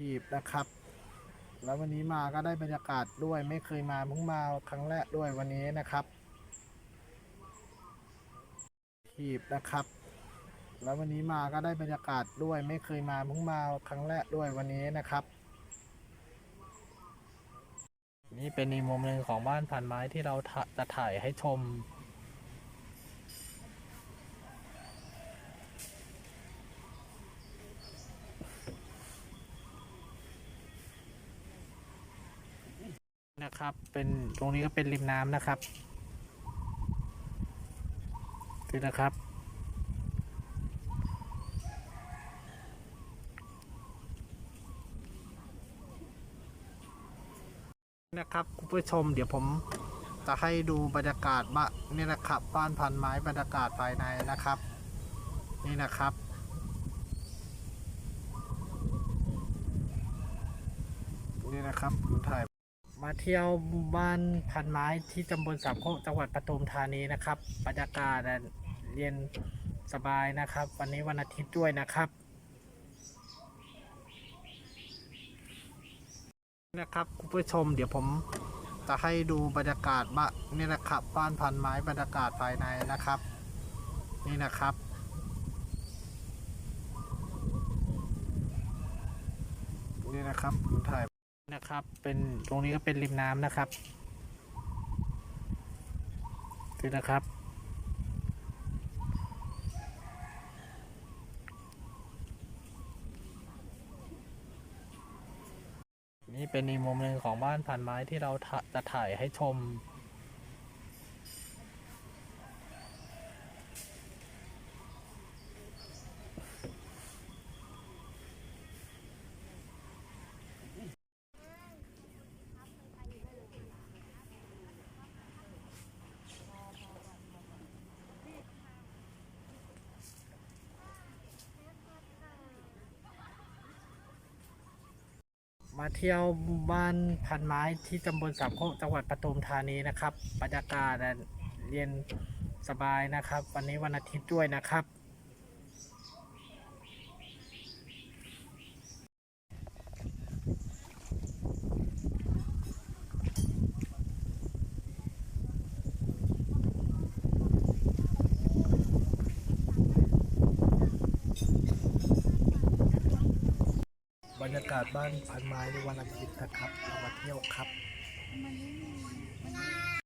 ถีบนะครับ แล้ววันนี้มาก็ได้บรรยากาศด้วยไม่เคยมาเพิ่งมาครั้งแรกด้วยวันนี้นะครับถีบนะครับ แล้ววันนี้มาก็ได้บรรยากาศด้วยไม่เคยมาเพิ่งมาครั้งแรกด้วยวันนี้นะครับ นี่เป็นอีกมุมหนึ่งของบ้านพันไม้ที่เราจะถ่ายให้ชม นะครับ เป็นตรงนี้ก็เป็นริมน้ำนะครับนี่นะครับ นะครับคุณผู้ชมเดี๋ยวผมจะให้ดูบรรยากาศบ้านนี่นะครับบ้านพันไม้บรรยากาศภายในนะครับ นี่นะครับนี่นะครับผมถ่าย มาเที่ยวบ้านพันไม้ที่ตำบลสามโคกจังหวัดปทุมธานีนะครับบรรยากาศเย็นสบายนะครับ วันนี้วันอาทิตย์ด้วยนะครับนะครับคุณผู้ชมเดี๋ยวผมจะให้ดูบรรยากาศบ้านนี่นะครับบ้านพันไม้บรรยากาศภายในนะครับ นี่นะครับนี่นะครับผมถ่าย นะครับ เป็นตรงนี้ก็เป็นริมน้ำนะครับดูนะครับ นี่เป็นอีกมุมหนึ่งของบ้านพันไม้ที่เราจะถ่ายให้ชม มาเที่ยวบ้านพันไม้ที่ตำบลสามโคกจังหวัดปทุมธานีนะครับบรรยากาศเย็นสบายนะครับ วันนี้วันอาทิตย์ด้วยนะครับ รยากาศบ้านพันไม้ในวันอาทิตย์นะครับมาเที่ยวครับ